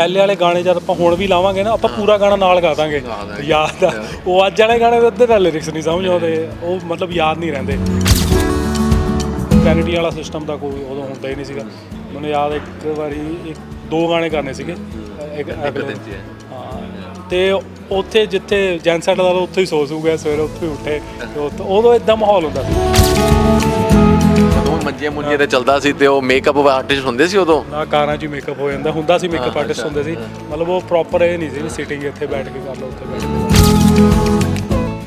ਪਹਿਲੇ ਵਾਲੇ ਗਾਣੇ ਜਦ ਆਪਾਂ ਹੁਣ ਵੀ ਲਾਵਾਂਗੇ ਨਾ ਆਪਾਂ ਪੂਰਾ ਗਾਣਾ ਨਾਲ ਗਾ ਦਾਂਗੇ। ਯਾਦ ਆ। ਉਹ ਅੱਜ ਵਾਲੇ ਗਾਣੇ ਦੇ ਅੱਧੇ ਤਾਂ ਲਿਰਿਕਸ ਨਹੀਂ ਸਮਝ ਆਉਂਦੇ ਉਹ ਮਤਲਬ ਯਾਦ ਨਹੀਂ ਰਹਿੰਦੇ। ਵੈਨਿਟੀ ਵਾਲਾ ਸਿਸਟਮ ਤਾਂ ਕੋਈ ਉਦੋਂ ਹੁੰਦਾ ਹੀ ਨਹੀਂ ਸੀਗਾ। ਮੈਨੂੰ ਯਾਦ ਇੱਕ ਵਾਰੀ ਇੱਕ ਦੋ ਗਾਣੇ ਕਰਨੇ ਸੀਗੇ। ਇੱਕ ਅਗਲੇ ਤੇ ਉੱਥੇ ਜਿੱਥੇ ਜੈਨਸੈਟ ਦਾ ਉੱਥੇ ਹੀ ਸੋ ਸੂ ਗਿਆ ਸਵੇਰੇ ਉੱਥੇ ਉੱਠੇ। ਉਦੋਂ ਇਦਾਂ ਮਾਹੌਲ ਹੁੰਦਾ ਸੀ। ਉਦੋਂ ਮੰਜੀਆਂ ਮੁੰਜੀਆਂ ਤੇ ਚੱਲਦਾ ਸੀ ਤੇ ਉਹ ਮੇਕਅਪ ਆਰਟਿਸਟ ਹੁੰਦੇ ਸੀ ਉਦੋਂ? ਨਾ ਕਾਰਾਂ 'ਚ ਮੇਕਅਪ ਹੋ ਜਾਂਦਾ। ਹੁੰਦਾ ਸੀ ਮੇਕਅਪ ਆਰਟਿਸਟ ਹੁੰਦੇ ਸੀ। ਮਤਲਬ ਉਹ ਪ੍ਰੋਪਰ ਇਹ ਨਹੀਂ ਸੀ ਸਿਟਿੰਗ ਇੱਥੇ ਬੈਠ ਕੇ ਕਰ ਲਓ ਉੱਥੇ ਬੈਠ ਕੇ।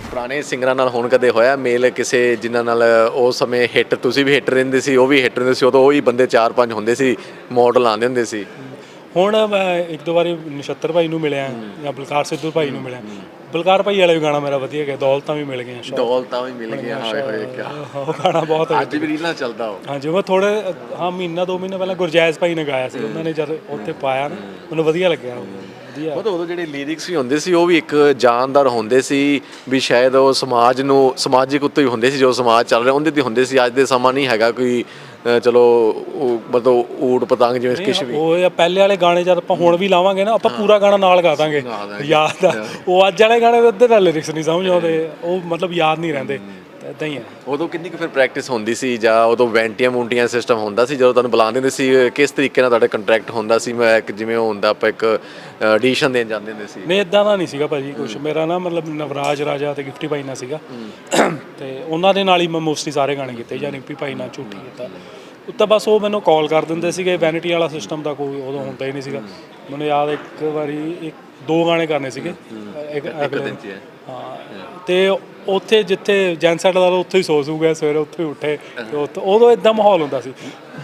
ਪੁਰਾਣੇ ਸਿੰਗਰਾਂ ਨਾਲ ਹੁਣ ਕਦੇ ਹੋਇਆ ਮੇਲ ਕਿਸੇ ਜਿਨ੍ਹਾਂ ਨਾਲ ਉਸ ਸਮੇਂ ਹਿੱਟ ਤੁਸੀਂ ਵੀ ਹਿੱਟ ਰਹਿੰਦੇ ਸੀ ਉਹ ਵੀ ਹਿੱਟ ਰਹਿੰਦੇ ਸੀ ਉਦੋਂ ਉਹੀ ਬੰਦੇ ਚਾਰ ਪੰਜ ਹੁੰਦੇ ਸੀ ਮਾਡਲ ਆਉਂਦੇ ਹੁੰਦੇ ਸੀ। ਹੁਣ ਮੈਂ ਇੱਕ ਦੋ ਵਾਰੀ ਨਛੱਤਰ ਭਾਈ ਨੂੰ ਮਿਲਿਆ ਜਾਂ ਬਲਕਾਰ ਸਿੱਧੂ ਭਾਈ ਨੂੰ ਮਿਲਿਆ। ਬਲਕਾਰ ਭਾਈ ਵਾਲਾ ਵੀ ਗਾਣਾ ਮੇਰਾ ਵਧੀਆ ਗਿਆ ਦੌਲਤਾਂ ਵੀ ਮਿਲ ਗਈਆਂ ਸ਼ਾਇਦ। ਦੌਲਤਾਂ ਵੀ ਮਿਲ ਗਈਆਂ ਹਾਏ ਹੋਏ ਕਿਆ। ਉਹ ਗਾਣਾ ਬਹੁਤ ਅੱਜ ਵੀ ਰੀਲਾਂ ਚੱਲਦਾ ਉਹ। ਹਾਂਜੀ ਮੈਂ ਥੋੜੇ ਹਾਂ ਮਹੀਨਾ ਦੋ ਮਹੀਨੇ ਪਹਿਲਾਂ ਗੁਰਜੈਜ਼ ਭਾਈ ਨੇ ਗਾਇਆ ਸੀ ਉਹਨਾਂ ਨੇ ਜਦ ਉੱਥੇ ਪਾਇਆ ਨਾ ਮੈਨੂੰ ਵਧੀਆ ਲੱਗਿਆ। ਵਧੀਆ। ਉਹ ਤਾਂ ਉਦੋਂ ਜਿਹੜੇ ਲਿਰਿਕਸ ਵੀ ਹੁੰਦੇ ਸੀ ਉਹ ਵੀ ਇੱਕ ਜਾਨਦਾਰ ਹੁੰਦੇ ਸੀ ਵੀ ਸ਼ਾਇਦ ਉਹ ਸਮਾਜ ਨੂੰ ਸਮਾਜਿਕ ਉੱਤੇ ਹੀ ਹੁੰਦੇ ਸੀ ਜੋ ਸਮਾਜ ਚੱਲ ਰਿਹਾ ਉਹਦੇ ਤੇ ਹੁੰਦੇ ਸੀ ਅੱਜ ਦੇ ਸਮਾਂ ਨਹੀਂ ਹੈਗਾ ਕੋਈ ਚਲੋ ਉਹ ਮਤਲਬ ਊੜ ਪਤੰਗ ਜਿਵੇਂ ਕਿਛ ਵੀ। ਉਹ ਜਾਂ ਪਹਿਲੇ ਵਾਲੇ ਗਾਣੇ ਜਦ ਆਪਾਂ ਹੁਣ ਵੀ ਲਾਵਾਂਗੇ ਨਾ ਆਪਾਂ ਪੂਰਾ ਗਾਣਾ ਨਾਲ ਗਾ ਦਾਂਗੇ। ਯਾਦ ਆ ਉਹ ਅੱਜ ਵਾਲੇ ਗਾਣੇ ਦੇ ਅੱਧੇ ਤਾਂ ਲਿਰਿਕਸ ਨਹੀਂ ਸਮਝ ਆਉਂਦੇ। ਉਹ ਮਤਲਬ ਯਾਦ ਨਹੀਂ ਰਹਿੰਦੇ। ਤਾਂ ਇਦਾਂ ਹੀ ਹੈ। ਉਦੋਂ ਕਿੰਨੀ ਕੁ ਫਿਰ ਪ੍ਰੈਕਟਿਸ ਹੁੰਦੀ ਸੀ ਜਾਂ ਉਦੋਂ ਵੈਂਟੀਆਂ ਮੂੰਟੀਆਂ ਸਿਸਟਮ ਹੁੰਦਾ ਸੀ ਜਦੋਂ ਤੁਹਾਨੂੰ ਬੁਲਾਉਂਦੇ ਹੁੰਦੇ ਸੀ ਕਿਸ ਤਰੀਕੇ ਨਾਲ ਤੁਹਾਡਾ ਕੰਟਰੈਕਟ ਹੁੰਦਾ ਸੀ? ਮੈਂ ਇੱਕ ਜਿਵੇਂ ਉਹ ਹੁੰਦਾ ਆਪਾਂ ਇੱਕ ਐਡੀਸ਼ਨ ਦੇਣ ਜਾਂਦੇ ਹੁੰਦੇ ਸੀ। ਨਹੀਂ ਇਦਾਂ ਦਾ ਨਹੀਂ ਸੀਗਾ ਭਾਜੀ ਕੁਝ ਮੇਰਾ ਨਾ ਮਤਲਬ ਨਵਰਾਜ ਰਾਜਾ ਤੇ ਗਿਫਟੀ ਭਾਈ ਨਾਲ ਸੀਗਾ। ਤੇ ਉਹਨਾਂ ਦੇ ਨਾਲ ਹੀ ਮੈਂ ਮੋਸਟਲੀ ਸਾਰੇ ਗਾਣੇ ਕੀਤੇ ਜਾਂ ਰਿੰਪੀ ਭਾਈ ਨਾਲ ਝੂਠੀ ਕੀਤਾ। ਉੱਤਾ ਬਸ ਉਹ ਮੈਨੂੰ ਕਾਲ ਕਰ ਦਿੰਦੇ ਸੀਗੇ ਵੈਨਿਟੀ ਵਾਲਾ ਸਿਸਟਮ ਦਾ ਕੋਈ ਉਦੋਂ ਹੁੰਦਾ ਹੀ ਨਹੀਂ ਸੀਗਾ। ਮੈਨੂੰ ਯਾਦ ਇੱਕ ਵਾਰੀ ਇੱਕ ਦੋ ਗਾਣੇ ਕਰਨੇ ਸੀਗੇ। ਇੱਕ ਅਗਲੇ ਹਾਂ ਤੇ ਉੱਥੇ ਜਿੱਥੇ ਜੈਨਸੈਟ ਦਾ ਉੱਥੇ ਹੀ ਸੋ ਸੂ ਗਿਆ ਸਵੇਰੇ ਉੱਥੇ ਉੱਠੇ। ਉਦੋਂ ਇਦਾਂ ਮਾਹੌਲ ਹੁੰਦਾ ਸੀ।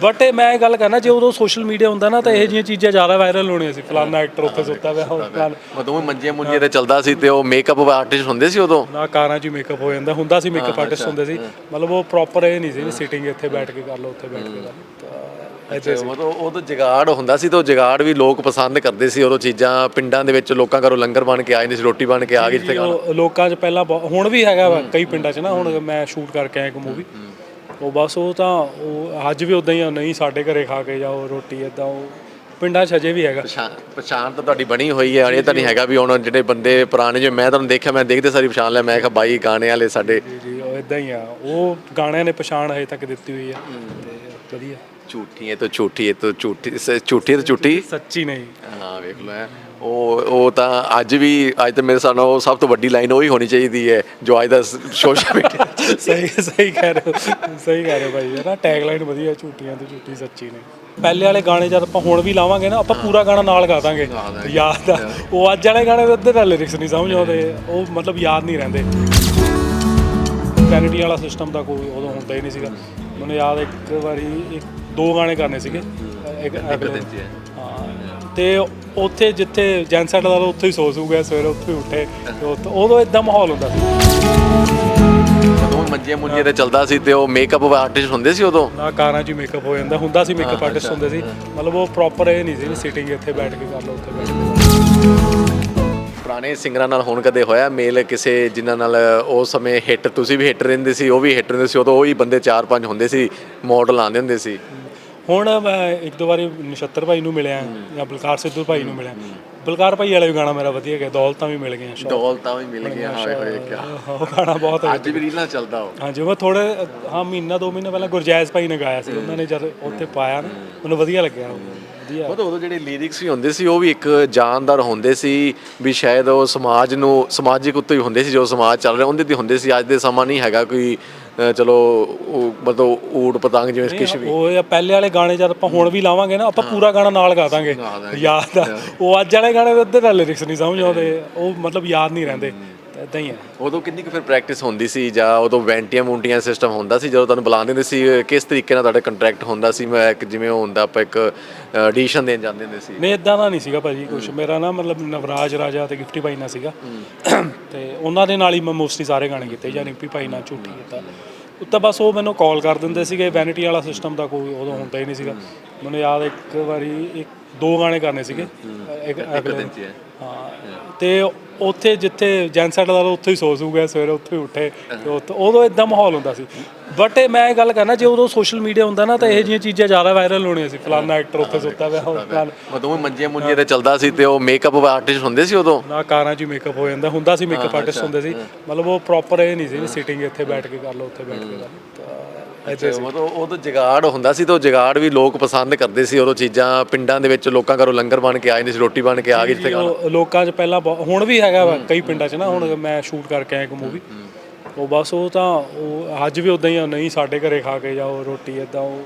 ਬਟ ਮੈਂ ਇਹ ਗੱਲ ਕਰਨਾ ਜੇ ਉਦੋਂ ਸੋਸ਼ਲ ਮੀਡੀਆ ਹੁੰਦਾ ਨਾ ਤਾਂ ਇਹ ਜਿਹੀਆਂ ਚੀਜ਼ਾਂ ਜ਼ਿਆਦਾ ਵਾਇਰਲ ਹੋਣੀਆਂ ਸੀ। ਫਲਾਨਾ ਐਕਟਰ ਉੱਥੇ ਸੁੱਤਾ ਪਿਆ ਹੋਰ ਫਲਾਨਾ ਉਦੋਂ ਵੀ ਮੰਜੀਆਂ ਮੁੰਜੀਆਂ ਤੇ ਚੱਲਦਾ ਸੀ ਤੇ ਉਹ ਮੇਕਅਪ ਆਰਟਿਸਟ ਹੁੰਦੇ ਸੀ ਉਦੋਂ? ਨਾ ਕਾਰਾਂ 'ਚ ਮੇਕਅਪ ਹੋ ਜਾਂਦਾ। ਹੁੰਦਾ ਸੀ ਮੇਕਅਪ ਆਰਟਿਸਟ ਹੁੰਦੇ ਸੀ। ਮਤਲਬ ਉਹ ਪ੍ਰੋਪਰ ਇਹ ਨਹੀਂ ਸੀ ਸਿਟਿੰਗ ਇੱਥੇ ਬੈਠ ਕੇ ਕਰ ਲਓ ਉੱਥੇ ਬੈਠ ਕੇ ਕਰ ਲਓ। ਤਾਂ ਸੀ ਮਤਲਬ ਉਦੋਂ ਜਗਾੜ ਹੁੰਦਾ ਸੀ ਤੇ ਉਹ ਜਗਾੜ ਵੀ ਲੋਕ ਪਸੰਦ ਕਰਦੇ ਸੀ ਉਦੋਂ ਚੀਜ਼ਾਂ ਪਿੰਡਾਂ ਦੇ ਵਿੱਚ ਲੋਕਾਂ ਘਰੋਂ ਲੰਗਰ ਬਣ ਕੇ ਆਏ ਨੇ ਸੀ ਰੋਟੀ ਬਣ ਕੇ ਆ ਗਈ ਜਿੱਥੇ ਉਹ ਲੋਕਾਂ 'ਚ ਪਹਿਲਾਂ ਹੁਣ ਵੀ ਹੈਗਾ ਵਾ ਕਈ ਪਿੰਡਾਂ 'ਚ ਨਾ ਹੁਣ ਮੈਂ ਸ਼ੂਟ ਕਰਕੇ ਆਇਆ ਇੱਕ ਮੂਵੀ ਉਹ ਬਸ ਉਹ ਤਾਂ ਉਹ ਅੱਜ ਵੀ ਉਦਾਂ ਹੀ ਆ ਨਹੀਂ ਸਾਡੇ ਘਰੇ ਖਾ ਕੇ ਜਾਓ ਰੋਟੀ ਇਦਾਂ ਉਹ ਪਿੰਡਾਂ 'ਚ ਅਜੇ ਵੀ ਹੈਗਾ। ਪਛਾਣ ਪਛਾਣ ਤਾਂ ਤੁਹਾਡੀ ਬਣੀ ਹੋਈ ਹੈ ਇਹ ਤਾਂ ਨਹੀਂ ਹੈਗਾ ਵੀ ਹੁਣ ਜਿਹੜੇ ਬੰਦੇ ਪੁਰਾਣੇ ਜੋ ਮੈਂ ਤੁਹਾਨੂੰ ਦੇਖਿਆ ਮੈਂ ਦੇਖਦੇ ਸਾਰੀ ਪਛਾਣ ਲਿਆ ਮੈਂ ਕਿਹਾ ਬਾਈ ਗਾਣੇ ਵਾਲੇ ਸਾਡੇ। ਜੀ ਜੀ ਉਹ ਇਦਾਂ ਹੀ ਆ ਉਹ ਗਾਣਿਆਂ ਨੇ ਪਛਾਣ ਹਜੇ ਤੱਕ ਦਿੱਤੀ ਹੋਈ ਆ। ਤੇ ਵਧੀਆ। ਝੂਠੀ ਹੈ ਤਾਂ ਝੂਠੀ ਹੈ ਤਾਂ ਝੂਠੀ ਸ- ਝੂਠੀ ਹੈ ਤਾਂ ਝੂਠੀ? ਸੱਚੀ ਨਹੀਂ। ਹਾਂ ਵੇਖ ਲਓ। ਉਹ ਉਹ ਤਾਂ ਅੱਜ ਵੀ ਅੱਜ ਤਾਂ ਮੇਰੇ ਉਹ ਸਭ ਤੋਂ ਵੱਡੀ ਲਾਈਨ ਉਹੀ ਹੋਣੀ ਚਾਹੀਦੀ ਹੈ ਜੋ ਅੱਜ ਦਾ ਸੋਸ਼ਲ ਮੀਡੀਆ ਸਹੀ ਸਹੀ ਕਹਿ ਰਹੇ ਹੋ ਸਹੀ ਕਹਿ ਰਹੇ ਹੋ ਭਾਈ ਇਹ ਨਾ ਟੈਗ ਲਾਈਨ ਵਧੀਆ ਝੂਠੀਆਂ ਤੇ ਝੂਠੀ ਸੱਚੀ ਨੇ। ਪਹਿਲੇ ਵਾਲੇ ਗਾਣੇ ਜਦ ਆਪਾਂ ਹੁਣ ਵੀ ਲਾਵਾਂਗੇ ਨਾ ਆਪਾਂ ਪੂਰਾ ਗਾਣਾ ਨਾਲ ਗਾ ਦਾਂਗੇ। ਯਾਦ ਆ ਉਹ ਅੱਜ ਵਾਲੇ ਗਾਣੇ ਦੇ ਅੱਧੇ ਤਾਂ ਲਿਰਿਕਸ ਨਹੀਂ ਸਮਝ ਆਉਂਦੇ ਉਹ ਮਤਲਬ ਯਾਦ ਨਹੀਂ ਰਹਿੰਦੇ। ਵੈਨਿਟੀ ਵਾਲਾ ਸਿਸਟਮ ਦਾ ਕੋਈ ਉਦੋਂ ਹੁੰਦਾ ਹੀ ਨਹੀਂ ਸੀਗਾ। ਮੈਨੂੰ ਯਾਦ ਇੱਕ ਵਾਰੀ ਇੱਕ ਦੋ ਗਾਣੇ ਕਰਨੇ ਸੀਗੇ। ਇੱਕ ਅਗਲੇ ਹਾਂ ਤੇ ਉੱਥੇ ਜਿੱਥੇ ਜੈਨਸੈਟ ਦਾ ਉੱਥੇ ਹੀ ਸੋ ਸੂ ਗਿਆ ਸਵੇਰੇ ਉੱਥੇ ਉੱਠੇ ਉਦੋਂ ਇਦਾਂ ਮਾਹੌਲ ਹੁੰਦਾ ਸੀ। ਉਦੋਂ ਮੰਜੀਆਂ ਮੁੰਜੀਆਂ ਤੇ ਚੱਲਦਾ ਸੀ ਤੇ ਉਹ ਮੇਕਅਪ ਆਰਟਿਸਟ ਹੁੰਦੇ ਸੀ ਉਦੋਂ? ਨਾ ਕਾਰਾਂ 'ਚ ਹੀ ਮੇਕਅਪ ਹੋ ਜਾਂਦਾ ਹੁੰਦਾ ਸੀ ਮੇਕਅਪ ਆਰਟਿਸਟ ਹੁੰਦੇ ਸੀ। ਮਤਲਬ ਉਹ ਪ੍ਰੋਪਰ ਇਹ ਨਹੀਂ ਸੀ ਸਿਟਿੰਗ ਇੱਥੇ ਬੈਠ ਕੇ ਕਰ ਲਓ ਉੱਥੇ ਬੈਠ ਕੇ ਪੁਰਾਣੇ ਸਿੰਗਰਾਂ ਨਾਲ ਹੁਣ ਕਦੇ ਹੋਇਆ ਮੇਲ ਕਿਸੇ ਜਿਨ੍ਹਾਂ ਨਾਲ ਉਸ ਸਮੇਂ ਹਿੱਟ ਤੁਸੀਂ ਵੀ ਹਿੱਟ ਰਹਿੰਦੇ ਸੀ ਉਹ ਵੀ ਹਿੱਟ ਰਹਿੰਦੇ ਸੀ ਉਦੋਂ ਉਹੀ ਬੰਦੇ ਚਾਰ ਪੰਜ ਹੁੰਦੇ ਸੀ ਮਾਡਲ ਆਉਂਦੇ ਹੁੰਦੇ ਸੀ ਹੁਣ ਮੈਂ ਇੱਕ ਦੋ ਵਾਰੀ ਨਛੱਤਰ ਭਾਈ ਨੂੰ ਮਿਲਿਆ ਜਾਂ ਬਲਕਾਰ ਸਿੱਧੂ ਭਾਈ ਨੂੰ ਮਿਲਿਆ ਬਲਕਾਰ ਭਾਈ ਵਾਲਾ ਵੀ ਗਾਣਾ ਮੇਰਾ ਵਧੀਆ ਗਿਆ ਦੌਲਤਾਂ ਵੀ ਮਿਲ ਗਈਆਂ। ਦੌਲਤਾਂ ਵੀ ਮਿਲ ਗਈਆਂ ਹਾਏ ਹੋਏ ਕਿਆ ਉਹ ਗਾਣਾ ਬਹੁਤ ਅੱਜ ਵੀ ਰੀਲਾਂ ਚੱਲਦਾ ਉਹ ਹਾਂਜੀ ਮੈਂ ਥੋੜੇ ਹਾਂ ਮਹੀਨਾ ਦੋ ਮਹੀਨੇ ਪਹਿਲਾਂ ਗੁਰਜੈਜ਼ ਭਾਈ ਨੇ ਗਾਇਆ ਸੀ ਉਹਨਾਂ ਨੇ ਜਦ ਉੱਥੇ ਪਾਇਆ ਨਾ ਮੈਨੂੰ ਵਧੀਆ ਲੱਗਿਆ ਉਹ। ਵਧੀਆ। ਉਹ ਤਾਂ ਉਦੋਂ ਜਿਹੜੇ ਲਿਰਿਕਸ ਵੀ ਹੁੰਦੇ ਸੀ ਉਹ ਵੀ ਇੱਕ ਜਾਨਦਾਰ ਹੁੰਦੇ ਸੀ ਵੀ ਸ਼ਾਇਦ ਉਹ ਸਮਾਜ ਨੂੰ ਸਮਾਜਿਕ ਉੱਤੇ ਹੀ ਹੁੰਦੇ ਸੀ ਜੋ ਸਮਾਜ ਚੱਲ ਰਿਹਾ ਉਹਦੇ ਤੇ ਹੁੰਦੇ ਸੀ। ਅੱਜ ਦੇ ਸਮਾਂ ਨਹੀਂ ਹੈਗਾ ਕੋਈ ਚਲੋ ਉਹ ਮਤਲਬ ਊੜ ਪਤੰਗ ਜਿਵੇਂ ਕਿਛ ਵੀ। ਉਹ ਜਾਂ ਪਹਿਲੇ ਵਾਲੇ ਗਾਣੇ ਜਦ ਆਪਾਂ ਹੁਣ ਵੀ ਲਾਵਾਂਗੇ ਨਾ ਆਪਾਂ ਪੂਰਾ ਗਾਣਾ ਨਾਲ ਗਾ ਦਾਂਗੇ। ਯਾਦ ਆ ਉਹ ਅੱਜ ਵਾਲੇ ਗਾਣੇ ਦੇ ਅੱਧੇ ਤਾਂ ਲਿਰਿਕਸ ਨਹੀਂ ਸਮਝ ਆਉਂਦੇ। ਉਹ ਮਤਲਬ ਯਾਦ ਨਹੀਂ ਰਹਿੰਦੇ। ਇਦਾਂ ਹੀ ਹੈ। ਉਦੋਂ ਕਿੰਨੀ ਕੁ ਫਿਰ ਪ੍ਰੈਕਟਿਸ ਹੁੰਦੀ ਸੀ ਜਾਂ ਉਦੋਂ ਵੈਂਟੀਆਂ ਮੂੰਟੀਆਂ ਸਿਸਟਮ ਹੁੰਦਾ ਸੀ ਜਦੋਂ ਤੁਹਾਨੂੰ ਬੁਲਾਉਂਦੇ ਹੁੰਦੇ ਸੀ ਕਿਸ ਤਰੀਕੇ ਨਾਲ ਤੁਹਾਡਾ ਕੰਟਰੈਕਟ ਹੁੰਦਾ ਸੀ? ਮੈਂ ਇੱਕ ਜਿਵੇਂ ਉਹ ਹੁੰਦਾ ਆਪਾਂ ਇੱਕ ਐਡੀਸ਼ਨ ਦੇਣ ਜਾਂਦੇ ਹੁੰਦੇ ਸੀ। ਨਹੀਂ ਇਦਾਂ ਦਾ ਨਹੀਂ ਸੀਗਾ ਭਾਜੀ ਕੁਝ ਮੇਰਾ ਨਾ ਮਤਲਬ ਨਵਰਾਜ ਰਾਜਾ ਤੇ ਗਿਫਟੀ ਭਾਈ ਨਾਲ ਸੀਗਾ। ਤੇ ਉਹਨਾਂ ਦੇ ਨਾਲ ਹੀ ਮੈਂ ਮੋਸਟਲੀ ਸਾਰੇ ਗਾਣੇ ਕੀਤੇ ਜਾਂ ਰਿੰਪੀ ਭਾਈ ਨਾਲ ਝੂਠੀ ਕੀਤਾ। ਉੱਤਾ ਬਸ ਉਹ ਮੈਨੂੰ ਕਾਲ ਕਰ ਦਿੰਦੇ ਸੀਗੇ ਵੈਨਿਟੀ ਵਾਲਾ ਸਿਸਟਮ ਦਾ ਕੋਈ ਉਦੋਂ ਹੁੰਦਾ ਹੀ ਨਹੀਂ ਸੀਗਾ। ਮੈਨੂੰ ਯਾਦ ਇੱਕ ਵਾਰੀ ਇੱਕ ਦੋ ਗਾਣੇ ਕਰਨੇ ਸੀਗੇ। ਇੱਕ ਅਗਲੇ ਦਿਨ 'ਚ ਹੈ। ਤੇ ਉੱਥੇ ਜਿੱਥੇ ਜੈਨਸੈਟ ਲਓ ਉੱਥੇ ਹੀ ਸੋ ਸੂਗਾ ਸਵੇਰੇ ਉੱਥੇ ਹੀ ਉੱਠੇ। ਤੇ ਉੱਥੇ- ਉਦੋਂ ਇਦਾਂ ਮਾਹੌਲ ਹੁੰਦਾ ਸੀ। ਬਟ ਮੈਂ ਇਹ ਗੱਲ ਕਰਨਾ ਜੇ ਉਦੋਂ ਸੋਸ਼ਲ ਮੀਡੀਆ ਹੁੰਦਾ ਨਾ ਤਾਂ ਇਹੋ ਜਿਹੀਆਂ ਚੀਜ਼ਾਂ ਜ਼ਿਆਦਾ ਵਾਇਰਲ ਹੋਣੀਆਂ ਸੀ। ਫਲਾਨਾ ਐਕਟਰ ਉੱਥੇ ਸੁੱਤਾ ਪਿਆ ਉਹ ਫਲਾਨਾ- ਮਤਲਬ ਮੰਜੇ ਮੁੰਜੇ ਤੇ ਚੱਲਦਾ ਸੀ ਤੇ ਉਹ ਮੇਕਅਪ ਆਰਟਿਸਟ ਹੁੰਦੇ ਸੀ ਉਦੋਂ? ਨਾ ਕਾਰਾਂ 'ਚ ਮੇਕਅਪ ਹੋ ਜਾਂਦਾ। ਹੁੰਦਾ ਸੀ ਮੇਕਅਪ ਆਰਟਿਸਟ ਹੁੰਦੇ ਸੀ। ਮਤਲਬ ਉਹ ਪ੍ਰੋਪਰ ਇਹ ਨਹੀਂ ਸੀ ਸਿਟਿੰਗ ਇੱਥੇ ਬੈਠ ਕੇ ਕਰ ਲਓ ਉੱਥੇ ਬੈਠ ਕੇ ਕਰ ਲਓ। ਤਾਂ ਸੀ ਮਤਲਬ ਉਦੋਂ ਜਗਾੜ ਹੁੰਦਾ ਸੀ ਤੇ ਉਹ ਜਗਾੜ ਵੀ ਲੋਕ ਪਸੰਦ ਕਰਦੇ ਸੀ ਉਦੋਂ ਚੀਜ਼ਾਂ ਪਿੰਡਾਂ ਦੇ ਵਿੱਚ ਲੋਕਾਂ ਘਰੋਂ ਲੰਗਰ ਬਣ ਕੇ ਆਏ ਨੇ ਸੀ ਰੋਟੀ ਬਣ ਕੇ ਆ ਗਈ ਜਿੱਥੇ ਲੋਕਾਂ 'ਚ ਪਹਿਲਾਂ ਬਹੁਤ- ਹੁਣ ਵੀ ਹੈਗਾ ਵਾ ਕਈ ਪਿੰਡਾਂ 'ਚ ਨਾ ਹੁਣ ਮੈਂ ਸ਼ੂਟ ਕਰਕੇ ਆਇਆ ਇੱਕ ਮੂਵੀ। ਉਹ ਬਸ ਉਹ ਤਾਂ ਉਹ ਅੱਜ ਵੀ ਉਦਾਂ ਹੀ ਆ ਨਹੀਂ ਸਾਡੇ ਘਰੇ ਖਾ ਕੇ ਜਾਓ ਰੋਟੀ ਇਦਾਂ ਉਹ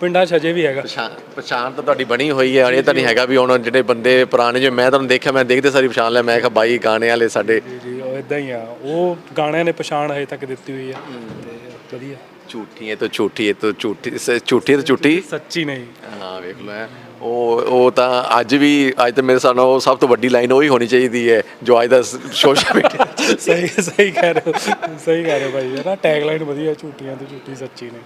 ਪਿੰਡਾਂ 'ਚ ਅਜੇ ਵੀ ਹੈਗਾ। ਪਛਾਣ ਪਛਾਣ ਤਾਂ ਤੁਹਾਡੀ ਬਣੀ ਹੋਈ ਹੈ ਇਹ ਤਾਂ ਨਹੀਂ ਹੈਗਾ ਵੀ ਹੁਣ ਜਿਹੜੇ ਬੰਦੇ ਪੁਰਾਣੇ ਜਿਵੇਂ ਮੈਂ ਤੁਹਾਨੂੰ ਦੇਖਿਆ ਮੈਂ ਦੇਖਦੇ ਸਾਰੀ ਪਛਾਣ ਲਿਆ ਮੈਂ ਕਿਹਾ ਬਾਈ ਗਾਣੇ ਵਾਲੇ ਸਾਡੇ। ਜੀ ਜੀ ਉਹ ਇਦਾਂ ਹੀ ਆ ਉਹ ਗਾਣਿਆਂ ਨੇ ਪਛਾਣ ਹਜੇ ਤੱਕ ਦਿੱਤੀ ਹੋਈ ਆ। ਤੇ ਵਧੀਆ। ਝੂਠੀ ਹੈ ਤਾਂ ਝੂਠੀ ਹੈ ਤਾਂ ਝੂਠੀ ਸ- ਝੂਠੀ ਹੈ ਤਾਂ ਝੂਠੀ? ਸੱਚੀ ਨਹੀਂ। ਹਾਂ ਵੇਖ ਲਓ ਐ ਉਹ ਉਹ ਤਾਂ ਅੱਜ ਵੀ ਅੱਜ ਤਾਂ ਮੇਰੇ ਹਿਸਾਬ ਨਾਲ ਉਹ ਸਭ ਤੋਂ ਵੱਡੀ ਲਾਈਨ ਉਹੀ ਹੋਣੀ ਚਾਹੀਦੀ ਹੈ ਜੋ ਅੱਜ ਦਾ ਸੋਸ਼ਲ ਮੀਡੀਆ ਸਹੀ ਸਹੀ ਕਹਿ ਰਹੇ ਹੋ ਸਹੀ ਕਹਿ ਰਹੇ ਹੋ ਭਾਈ। ਨਾ ਟੈਗ ਲਾਈਨ ਵਧੀਆ ਝੂਠੀਆਂ ਤੇ ਝੂਠੀ ਸੱਚੀ ਨੇ